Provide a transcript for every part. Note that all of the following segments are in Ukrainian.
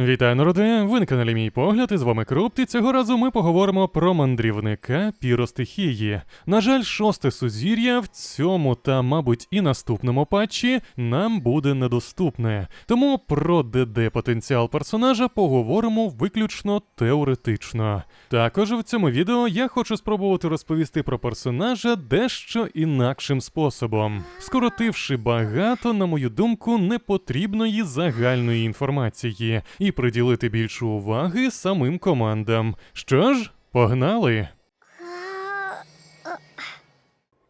Вітаю, народи! Ви на каналі Мій Погляд, і з вами Круп, і цього разу ми поговоримо про мандрівника піростихії. На жаль, шосте сузір'я в цьому та, мабуть, і наступному патчі нам буде недоступне. Тому про ДД потенціал персонажа поговоримо виключно теоретично. Також в цьому відео я хочу спробувати розповісти про персонажа дещо інакшим способом, скоротивши багато, на мою думку, непотрібної загальної інформації і приділити більше уваги самим командам. Що ж, погнали!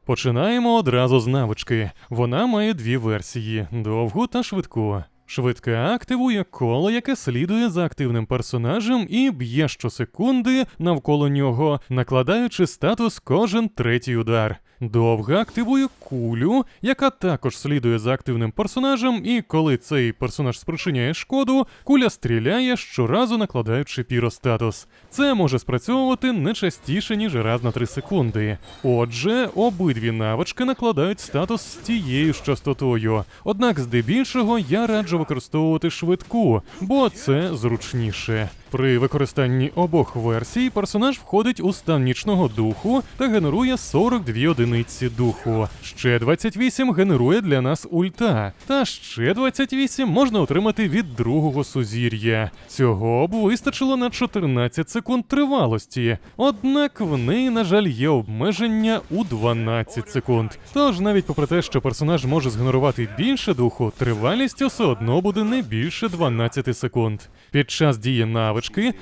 Починаємо одразу з навички. Вона має дві версії: довгу та швидку. Швидка активує коло, яке слідує за активним персонажем і б'є щосекунди навколо нього, накладаючи статус кожен третій удар. Довга активує кулю, яка також слідує за активним персонажем, і коли цей персонаж спричиняє шкоду, куля стріляє щоразу накладаючи піростатус. Це може спрацьовувати не частіше, ніж раз на 3 секунди. Отже, обидві навички накладають статус з тією ж частотою. Однак, здебільшого, я раджу використовувати швидку, бо це зручніше. При використанні обох версій персонаж входить у стан нічного духу та генерує 42 одиниці духу. Ще 28 генерує для нас ульта, та ще 28 можна отримати від другого сузір'я. Цього б вистачило на 14 секунд тривалості. Однак в неї, на жаль, є обмеження у 12 секунд. Тож навіть попри те, що персонаж може згенерувати більше духу, тривалість все одно буде не більше 12 секунд. Під час дії навички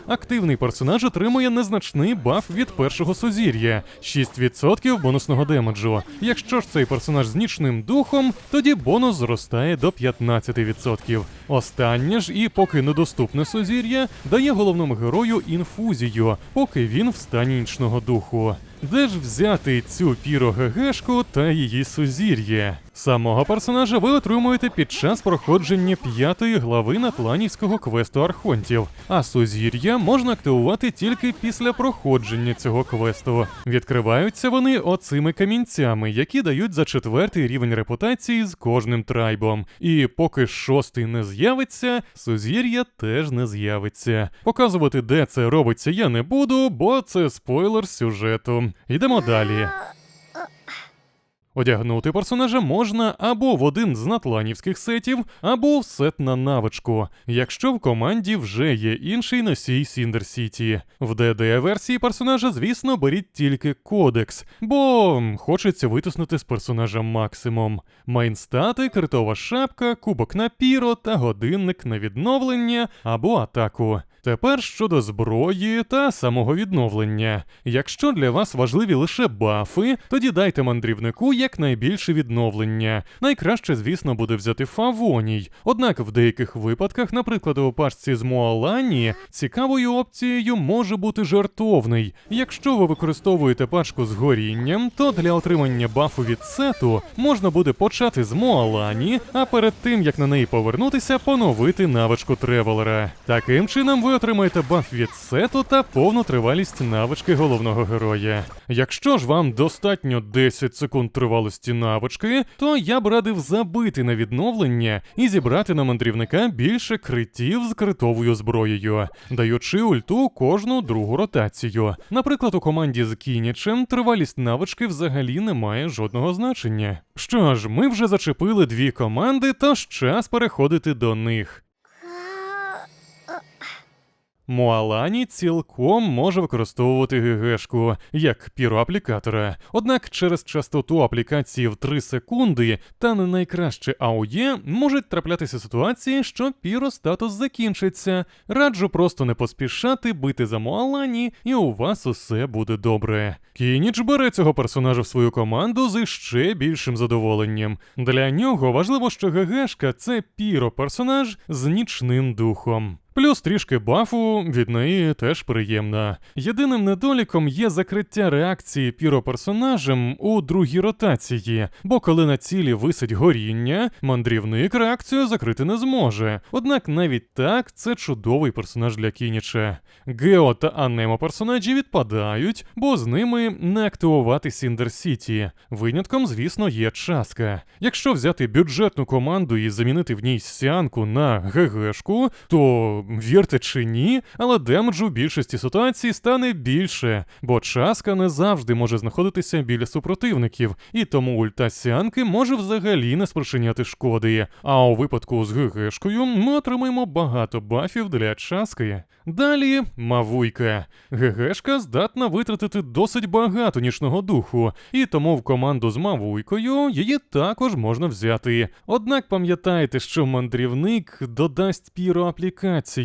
активний персонаж отримує незначний баф від першого сузір'я 6% бонусного демеджу. Якщо ж цей персонаж з нічним духом, тоді бонус зростає до 15%. Останнє ж і поки недоступне сузір'я дає головному герою інфузію, поки він в стані нічного духу. Де ж взяти цю піро ГГшку та її сузір'я? Самого персонажа ви отримуєте під час проходження п'ятої глави натланівського квесту архонтів, а сузір'я можна активувати тільки після проходження цього квесту. Відкриваються вони оцими камінцями, які дають за четвертий рівень репутації з кожним трайбом. І поки шостий не з'явиться, сузір'я теж не з'явиться. Показувати, де це робиться, я не буду, бо це спойлер сюжету. Йдемо далі. Одягнути персонажа можна або в один з натланівських сетів, або в сет на навичку, якщо в команді вже є інший носій Сіндер Сіті. В ДД версії персонажа, звісно, беріть тільки кодекс, бо хочеться витиснути з персонажа максимум. Майнстати, критова шапка, кубок на піро та годинник на відновлення або атаку. Тепер щодо зброї та самого відновлення. Якщо для вас важливі лише бафи, тоді дайте мандрівнику якнайбільше відновлення. Найкраще, звісно, буде взяти фавоній. Однак в деяких випадках, наприклад, у пачці з Моалані, цікавою опцією може бути жартовний. Якщо ви використовуєте пачку з горінням, то для отримання бафу від сету можна буде почати з Моалані, а перед тим як на неї повернутися, поновити навичку тревелера. Таким чином ви отримаєте баф від сету та повну тривалість навички головного героя. Якщо ж вам достатньо 10 секунд тривалості навички, то я б радив забити на відновлення і зібрати на мандрівника більше критів з критовою зброєю, даючи ульту кожну другу ротацію. Наприклад, у команді з Кінічем тривалість навички взагалі не має жодного значення. Що ж, ми вже зачепили дві команди, тож час переходити до них. Моалані цілком може використовувати ГГшку як піроаплікатора. Однак через частоту аплікації в 3 секунди та не найкраще АОЄ можуть траплятися ситуації, що піростатус закінчиться. Раджу просто не поспішати бити за Моалані, і у вас усе буде добре. Кініч бере цього персонажа в свою команду з іще більшим задоволенням. Для нього важливо, що ГГшка це піро-персонаж з нічним духом. Плюс трішки бафу від неї теж приємна. Єдиним недоліком є закриття реакції піро-персонажем у другій ротації, бо коли на цілі висить горіння, мандрівник реакцію закрити не зможе. Однак навіть так це чудовий персонаж для Кініча. Гео та Анемо персонажі відпадають, бо з ними не активувати Сіндер Сіті. Винятком, звісно, є часка. Якщо взяти бюджетну команду і замінити в ній сянку на ГГшку, то вірте чи ні, але демеджу в більшості ситуацій стане більше, бо часка не завжди може знаходитися біля супротивників, і тому ульта сянки може взагалі не спричиняти шкоди. А у випадку з ГГшкою ми отримаємо багато бафів для часки. Далі Мавуйка. ГГшка здатна витратити досить багато нічного духу, і тому в команду з Мавуйкою її також можна взяти. Однак пам'ятайте, що мандрівник додасть піроаплікацію,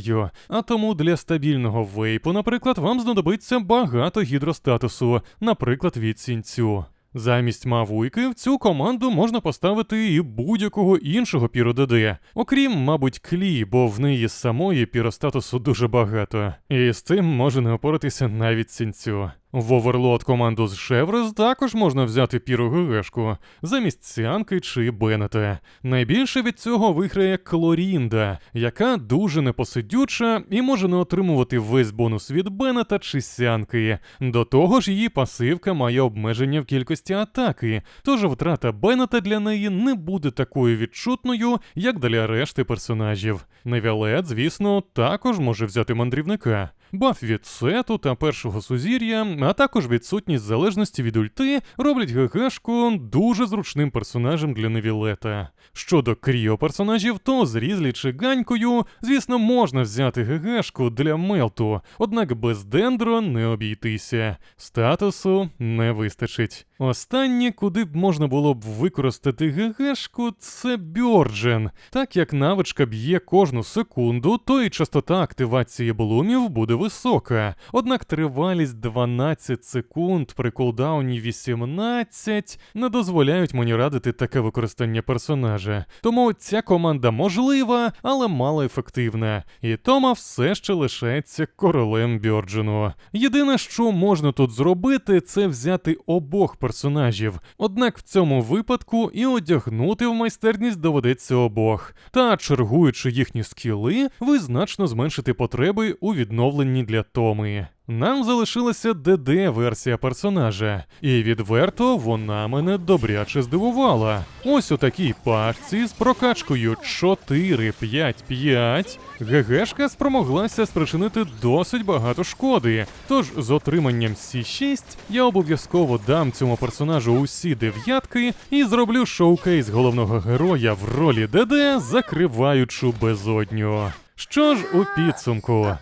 а тому для стабільного вейпу, наприклад, вам знадобиться багато гідростатусу, наприклад, від сінцю. Замість Мавуйки в цю команду можна поставити і будь-якого іншого піро-ДД, окрім, мабуть, клі, бо в неї самої піростатусу дуже багато. І з цим може не опоратися навіть сінцю. В оверлот команду з Шеврес також можна взяти піру ГГшку замість Сіанки чи Беннета. Найбільше від цього виграє Клорінда, яка дуже непосидюча і може не отримувати весь бонус від Беннета чи Сіанки. До того ж, її пасивка має обмеження в кількості атаки, тож втрата Беннета для неї не буде такою відчутною, як для решти персонажів. Невіолет, звісно, також може взяти мандрівника. Баф від сету та першого сузір'я, а також відсутність залежності від ульти роблять ГГшку дуже зручним персонажем для Невілета. Щодо кріо персонажів, то з Різлі чи Ганькою, звісно, можна взяти ГГшку для Мелту, однак без Дендро не обійтися. Статусу не вистачить. Останнє, куди б можна було б використати ГГшку, це Бьорджен. Так як навичка б'є кожну секунду, то і частота активації блумів буде висока. Однак тривалість 12 секунд при кулдауні 18 не дозволяють мені радити таке використання персонажа. Тому ця команда можлива, але мало ефективна. І Тома все ще лишається королем Бьорджену. Єдине, що можна тут зробити, це взяти обох персонажів. Однак в цьому випадку і одягнути в майстерність доведеться обох. Та чергуючи їхні скіли, ви значно зменшите потреби у відновленні для Томи. Нам залишилася ДД-версія персонажа, і відверто вона мене добряче здивувала. Ось у такій пачці з прокачкою 4-5-5 ГГшка спромоглася спричинити досить багато шкоди. Тож з отриманням С6 я обов'язково дам цьому персонажу усі дев'ятки і зроблю шоукейс головного героя в ролі ДД, закриваючу безодню. Що ж у підсумку?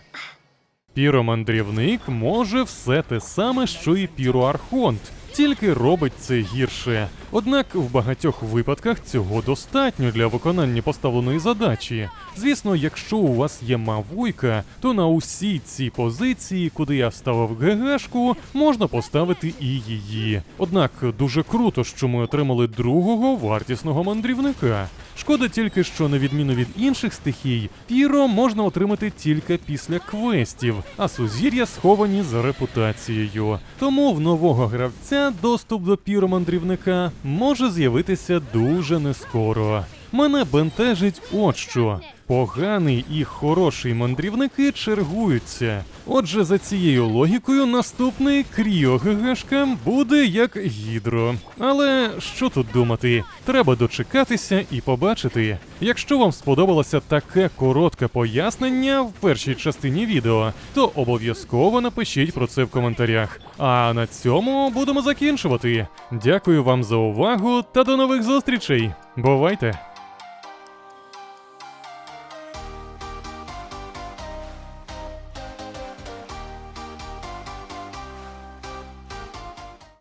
Піромандрівник може все те саме, що і піроархонт, тільки робить це гірше. Однак в багатьох випадках цього достатньо для виконання поставленої задачі. Звісно, якщо у вас є мавуйка, то на усі ці позиції, куди я ставив ГГшку, можна поставити і її. Однак дуже круто, що ми отримали другого вартісного мандрівника. Шкода тільки, що на відміну від інших стихій, піро можна отримати тільки після квестів, а сузір'я сховані за репутацією. Тому в нового гравця доступ до піромандрівника може з'явитися дуже нескоро. Мене бентежить от що. Поганий і хороший мандрівники чергуються. Отже, за цією логікою, наступний Кріо ГГшка буде як гідро. Але що тут думати? Треба дочекатися і побачити. Якщо вам сподобалося таке коротке пояснення в першій частині відео, то обов'язково напишіть про це в коментарях. А на цьому будемо закінчувати. Дякую вам за увагу та до нових зустрічей. Бувайте!